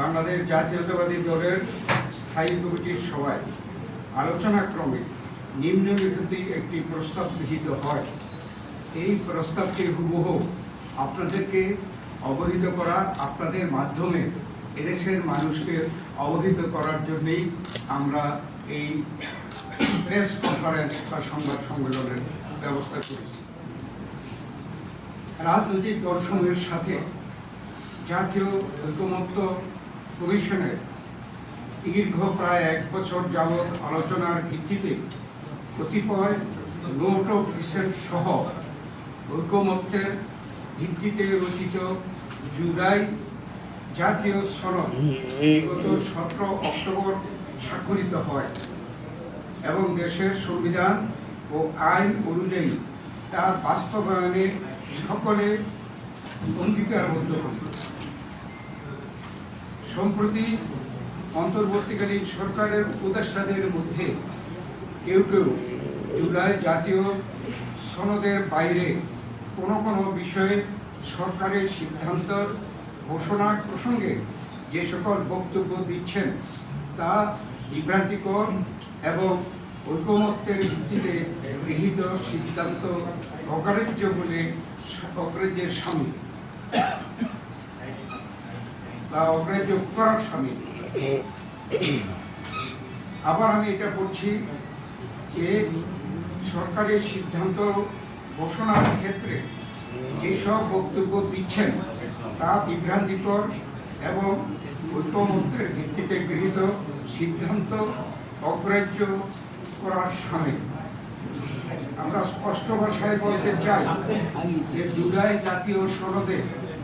বাংলাদেশ জাতীয়তাবাদী দলের স্থায়ী কমিটির সভায় আলোচনাক্রমে নিম্নলিখিত একটি প্রস্তাব গৃহীত হয়। এই প্রস্তাবটি হুবহু আপনাদেরকে অবহিত করা, আপনাদের মাধ্যমে এদেশের মানুষকে অবহিত করার জন্যেই আমরা এই প্রেস কনফারেন্স বা সংবাদ সম্মেলনের ব্যবস্থা করেছি। রাজনৈতিক দর্শনের সাথে জাতীয় ঐকমত্য কমিশনের দীর্ঘ প্রায় এক বছর যাবৎ আলোচনার ভিত্তিতে কতিপয় নোট অফ ডিসেন্ট সহ ঐকমত্যের ভিত্তিতে রচিত জুলাই জাতীয় সনদ গত সতেরো অক্টোবর স্বাক্ষরিত হয় এবং দেশের সংবিধান ও আইন অনুযায়ী তার বাস্তবায়নে সকলে অঙ্গীকারবদ্ধ হন সম্প্রতি অন্তর্বর্তীকালীন সরকারের উপদেষ্টাদের মধ্যে কেউ কেউ জুলাই জাতীয় সনদের বাইরে কোনো কোনো বিষয়ে সরকারের সিদ্ধান্ত, ঘোষণার প্রসঙ্গে যে সকল বক্তব্য দিচ্ছেন তা বিভ্রান্তিকর এবং ঐকমত্যের ভিত্তিতে গৃহীত সিদ্ধান্ত অগ্রাহ্য বলে অগ্রাহ্যের স্বামী অগ্রাহ্য করার স্বামী। আবার আমি এটা বলছি যে সরকারের সিদ্ধান্ত ঘোষণার ক্ষেত্রে যেসব বক্তব্য দিচ্ছেন, তা বিভ্রান্তিকর এবং ঐক্যমত্যের ভিত্তিতে গৃহীত সিদ্ধান্ত অগ্রাহ্য করার সামিল আমরা স্পষ্ট ভাষায় বলতে চাই যে জুলাই জাতীয় সনদে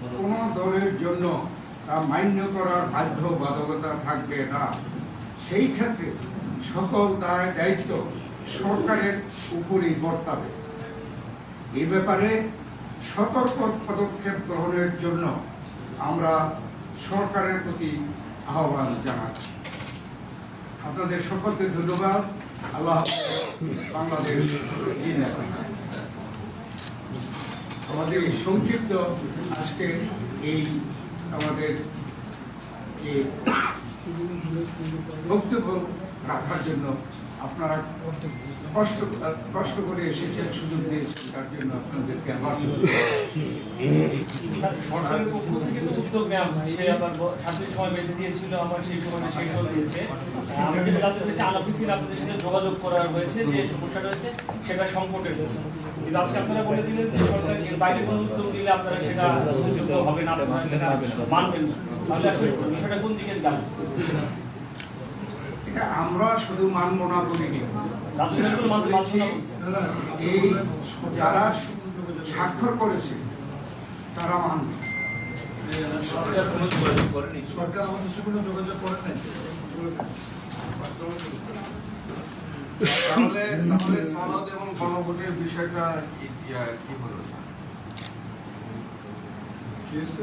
কোনো দলের জন্য তা মান্য করার বাধ্য বাধকতা থাকবে না সেই ক্ষেত্রে সকল তার দায়িত্ব সরকারের উপরই বর্তাবে এ ব্যাপারে সতর্ক পদক্ষেপ গ্রহণের জন্য আমরা সরকারের প্রতি আহ্বান জানাচ্ছি আপনাদের সকলকে ধন্যবাদ আল্লাহ। বাংলাদেশ। আমাদের এই সংক্ষিপ্ত আজকে এই আমাদের যে বক্তব্য রাখার জন্য আপনারা কষ্ট কষ্ট করে এসেছেন, সুযোগ দিয়েছেন, তার জন্য আপনাদেরকে আবার যোগাযোগ করা হয়েছে সেটা সংকটের বাইরে আপনারা সেটা হবে না। মানবেন বিষয়টা কোন দিকে গেল এটা আমরা শুধু মানব না বলিনি। এই যারা স্বাক্ষর করেছে তারা মানবে। সরকার কোনো যোগাযোগ করেনি। সরকার আমাদের সাথে কোনো যোগাযোগ করে নাই। তাহলে তাহলে সনদ এবং গণভোটের বিষয়টা কি হলো? কি হয়েছে?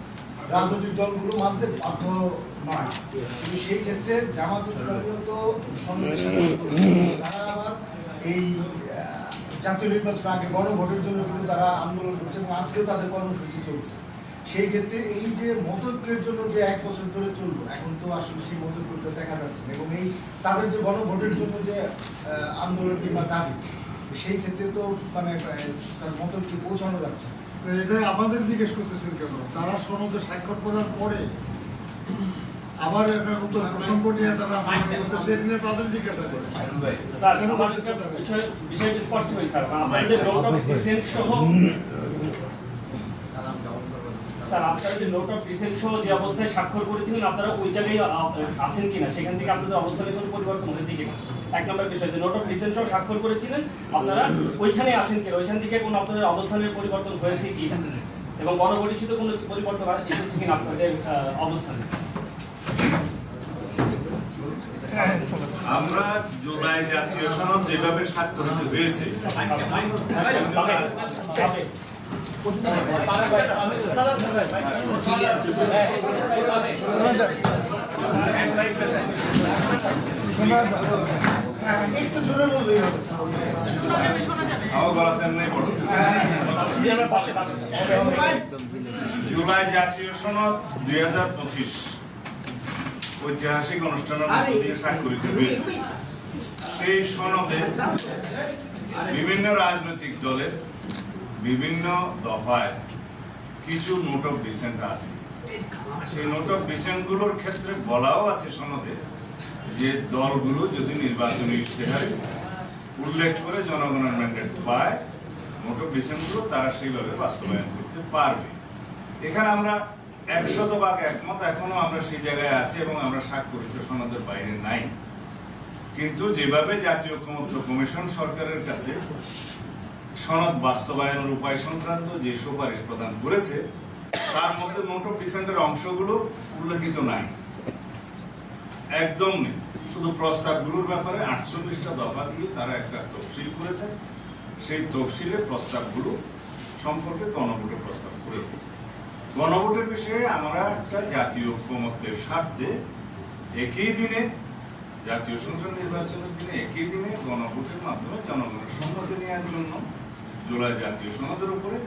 রাজনৈতিক দলগুলো মানতে বাধ্য নয়। কিন্তু সেই ক্ষেত্রে জামাত ইসলামীও তো এই জাতীয় নির্বাচন আগে গণভোটের জন্য কিন্তু তারা আন্দোলন করছে এবং আজকেও তাদের কর্মসূচি চলছে। সেই ক্ষেত্রে এই যে মতৈক্যের জন্য যে এক বছর ধরে চলল, এখন তো আসলে সেই মতৈক্যটা দেখা যাচ্ছে এবং এই তাদের যে গণভোটের জন্য যে আন্দোলন কিংবা দাবি, সেই ক্ষেত্রে তো মানে তার মতৈক্যে পৌঁছানো যাচ্ছে না। এটাই আমাদের জিজ্ঞেস করতেছেন কেন? তারা সনদে স্বাক্ষর করার পরে আবার একটা নতুন প্রসঙ্গ নিয়ে তারা সেদিনে তাদের জিজ্ঞাসা করে। স্যার আমার একটা বিষয় বিষয়টি স্পষ্ট হই স্যার। আপনাদের যে নোট অফ ডিসেন্ট সহ স্যার আপনারা যে নোট অফ ডিসেন্ট সহ যে অবস্থায় স্বাক্ষর করেছিলেন আপনারা ওই জায়গায় আছেন কিনা? সেখান থেকে আপনাদের অবস্থানে কোনো পরিবর্তন হয়েছে কিনা? এক নম্বর বিষয় যে নোট অফ ডিসেন্ট স্বাক্ষর করেছিলেন আপনারা। ওইখানে আছেন কিনা? ওইখান থেকে কোনো আপনাদের অবস্থানের পরিবর্তন হয়েছে কিনা এবং গণপরিচিত কোনো পরিবর্তন এসেছে কিনা আপনাদের অবস্থানে? আমরা জুলাই জাতীয় সনদ যেভাবে স্বাক্ষরিত হয়েছে জোরে ঐতিহাসিক অনুষ্ঠানের সেই সনদে বিভিন্ন রাজনৈতিক দলের বিভিন্ন দফায় কিছু নোট অফ ডিসেন্ট আছে। সেই নোট অফ ডিসেন্টগুলোর ক্ষেত্রে বলাও আছে সনদে যে দলগুলো যদি নির্বাচনী ইশতেহারে উল্লেখ করে জনগণের ম্যান্ডেট পায় নোট অফ তারা সেইভাবে বাস্তবায়ন করতে পারবে। এখানে আমরা একশত ভাগ একমত, এখনও আমরা সেই জায়গায় আছি এবং আমরা স্বাক্ষরিত সনদের বাইরে নাই। কিন্তু যেভাবে জাতীয় ঐক্যমত্য কমিশন সরকারের কাছে সনদ বাস্তবায়নের উপায় সংক্রান্ত যে সুপারিশ প্রদান করেছে, তার মধ্যে নোট অফ ডিসেন্টের অংশগুলো উল্লেখিত নাই। একদম নেই। শুধু প্রস্তাবগুলোর ব্যাপারে আটচল্লিশটা দফা দিয়ে তারা একটা তফসিল করেছে। সেই তফসিলে প্রস্তাবগুলো সম্পর্কে গণভোটের প্রস্তাব করেছে। গণভোটের বিষয়ে আমরা একটা জাতীয় ঐক্যমত্যের স্বার্থে একই দিনে, জাতীয় সংসদ নির্বাচনের দিনে একই দিনে গণভোটের মাধ্যমে জনগণের সম্মতি নেওয়ার জন্য জুলাই জাতীয় সনদের উপরে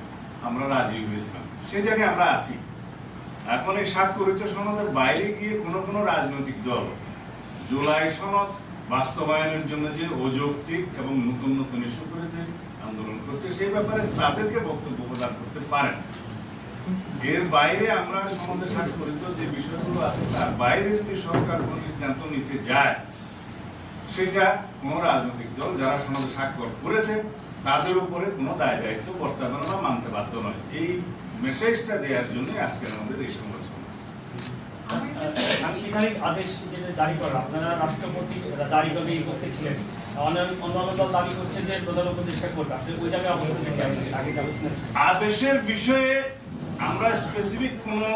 আমরা রাজি হয়েছিলাম। সেই জায়গায় আমরা আছি। এখন এই স্বাক্ষরিত সনদের বাইরে গিয়ে কোনো কোনো রাজনৈতিক দল জুলাই সনদ বাস্তবায়নের জন্য যে অযৌক্তিক এবং নতুন নতুন ইস্যু করে যে আন্দোলন করছে, সেই ব্যাপারে তাদেরকে বক্তব্য প্রদান করতে পারেন। এর বাইরে আমরা সনদে স্বাক্ষরিত যে বিষয়গুলো আছে, তার বাইরে যদি সরকার কোনো সিদ্ধান্ত নিতে যায়, সেটা কোনো রাজনৈতিক দল যারা সনদে স্বাক্ষর করেছে, তাদের উপরে কোনো দায় দায়িত্ব বর্তমানে মানতে বাধ্য নয়। এই মেসেজটা দেওয়ার জন্য আজকের আমাদের এই সংবাদ সাংবিধানিক আদেশ যেটা জারি করা আপনারা রাষ্ট্রপতি এই পক্ষে ছিলেন। অন্যান্য অন্যান্য দল দাবি করছে যে প্রধান উপদেষ্টা করবে আপনি ওই জায়গায় আদেশের বিষয়ে আমরা স্পেসিফিক কোনো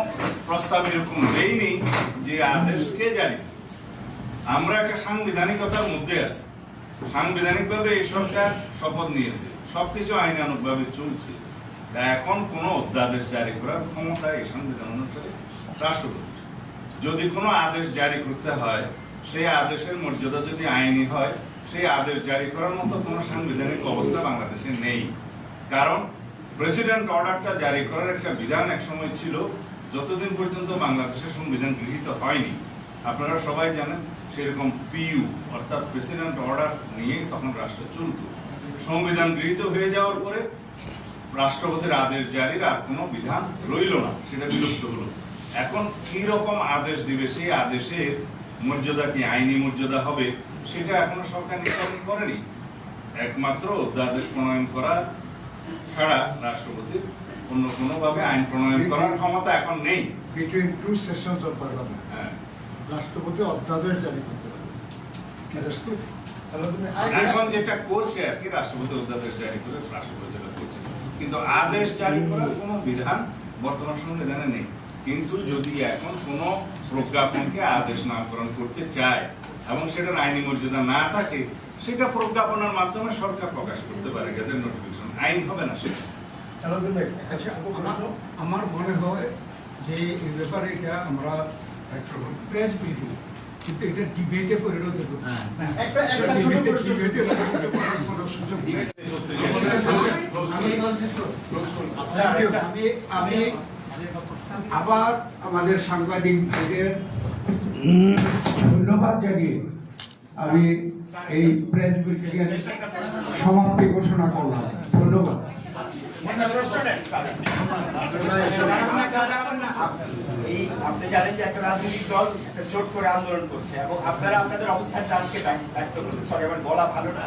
প্রস্তাব এরকম দেইনি যে আদেশ কে জারি আমরা একটা সাংবিধানিকতার মধ্যে আছি। সাংবিধানিকভাবে এই সরকার শপথ নিয়েছে। সবকিছু আইনানুগভাবে চলছে। এখন কোনো অধ্যাদেশ জারি করার ক্ষমতা এই সংবিধান অনুসারে রাষ্ট্রপতি। যদি কোনো আদেশ জারি করতে হয়, সেই আদেশের মর্যাদা যদি আইনি হয়, সেই আদেশ জারি করার মতো কোনো সাংবিধানিক অবস্থা বাংলাদেশে নেই। কারণ প্রেসিডেন্ট অর্ডারটা জারি করার একটা বিধান এক সময় ছিল, যতদিন পর্যন্ত বাংলাদেশের সংবিধান গৃহীত হয়নি। আপনারা সবাই জানেন, সেরকম পিইউ অর্থাৎ প্রেসিডেন্ট অর্ডার নিয়ে তখন রাষ্ট্র চলত। সংবিধান গৃহীত হয়ে যাওয়ার পরে রাষ্ট্রপতির আদেশ জারির আর কোনো বিধান রইল না সেটা বিলুপ্ত হলো। এখন কি রকম আদেশ দিবে? সেই আদেশের মর্যাদা কি আইনি মর্যাদা হবে সেটা এখনও সরকার নির্ধারণ করেনি। একমাত্র অধ্যাদেশ প্রণয়ন করা ছাড়া রাষ্ট্রপতির অন্য কোনোভাবে আইন প্রণয়ন করার ক্ষমতা এখন নেই। Between two sessions of parliament হ্যাঁ। রাষ্ট্রপতি অধ্যাদেশ জারি করতে পারে এখন যেটা করছে আর কি রাষ্ট্রপতি অধ্যাদেশ জারি করে রাষ্ট্রপতি যেটা করছে। কিন্তু আদেশ জারি করার কোনো বিধান বর্তমান সংবিধানে নেই। কিন্তু যদি এখন কোনো প্রজ্ঞাপনকে আদেশ নামকরণ করতে চায় এবং সেটার আইনি মর্যাদা না থাকে সেটা প্রজ্ঞাপনের মাধ্যমে সরকার প্রকাশ করতে পারে গেজেট নোটিফিকেশন আইন হবে না সেটা। তাহলে আচ্ছা একটা প্রশ্ন আমার- আমার মনে হয় যে এই ব্যাপারে এটা আমরা একটা প্রেস ব্রিফিং কিন্তু এটা ডিবেটে পরিণত করতে একটা একটা ছোট প্রশ্ন ডিবেটে কোনো সুযোগ নেই আমি আমি আবার আমাদের সাংবাদিক ভাইদের ধন্যবাদ জানিয়ে আমি এই প্রেস ব্রিফিং সমাপ্তি ঘোষণা করলাম। ধন্যবাদ। আপনি জানেন যে একটা রাজনৈতিক দল একটা জোট করে আন্দোলন করছে এবং আপনারা আপনাদের অবস্থান আজকে ব্যক্ত করছেন সরি আমার বলা ভালো না।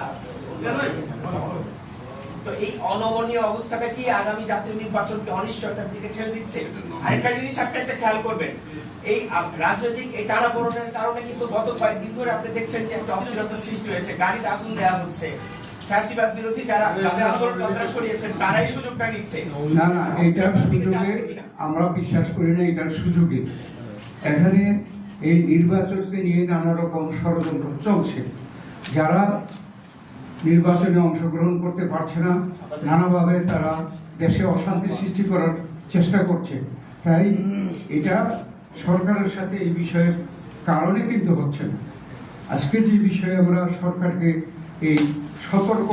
এই অনমনীয় অবস্থাটা কি আগামী জাতীয় নির্বাচনকে অনিশ্চয়তার দিকে ঠেলে দিচ্ছে? আরেকটা জিনিস আপনি একটা খেয়াল করবেন এই রাজনৈতিক এই টানাপোড়েনের কারণে কিন্তু গত কয়েকদিন ধরে আপনি দেখছেন যে একটা অস্থিরতার সৃষ্টি হয়েছে গাড়িতে আগুন দেওয়া হচ্ছে। ফ্যাসিবাদ বিরোধী যারা যাদের আন্দোলন আপনারা সরিয়েছেন তারাই সুযোগটা নিচ্ছে। না না এটার সুযোগে আমরা বিশ্বাস করি না এটার সুযোগে। এখানে এই নির্বাচনকে নিয়ে নানা রকম ষড়যন্ত্র চলছে। যারা নির্বাচনে অংশগ্রহণ করতে পারছে না। নানাভাবে তারা দেশে অশান্তি সৃষ্টি করার চেষ্টা করছে। তাই এটা সরকারের সাথে এই বিষয়ের কারণে কিন্তু হচ্ছে না। আজকে যে বিষয়ে আমরা সরকারকে এই সতর্ক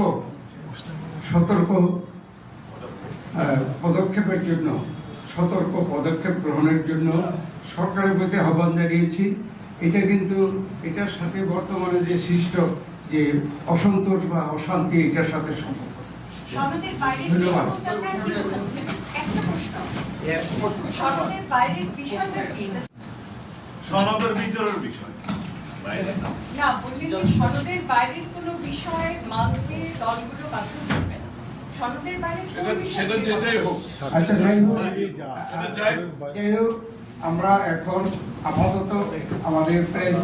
সতর্ক পদক্ষেপের জন্য, সতর্ক পদক্ষেপ গ্রহণের জন্য সরকারের প্রতি আহ্বান জানিয়েছি। এটা কিন্তু, এটার সাথে বর্তমানে যে সৃষ্ট যে অসন্তোষ বা অশান্তি এটার সাথে সম্পর্ক সনদের বাইরের ধন্যবাদ। বিষয় বলতে আপনারা কি বোঝাচ্ছেন? একটা প্রশ্ন। সনদের বাইরের বিষয়টা কি? এটা- সনদের ভিতরের বিষয় না। না, বললেন যে সনদের বাইরের কোনো বিষয় মানতে দলগুলো বাধ্য করবে না। সনদের বাইরে কোন বিষয় নিয়ে আচ্ছা যাই হোক যাই হোক আমরা এখন আপাতত আমাদের প্রেস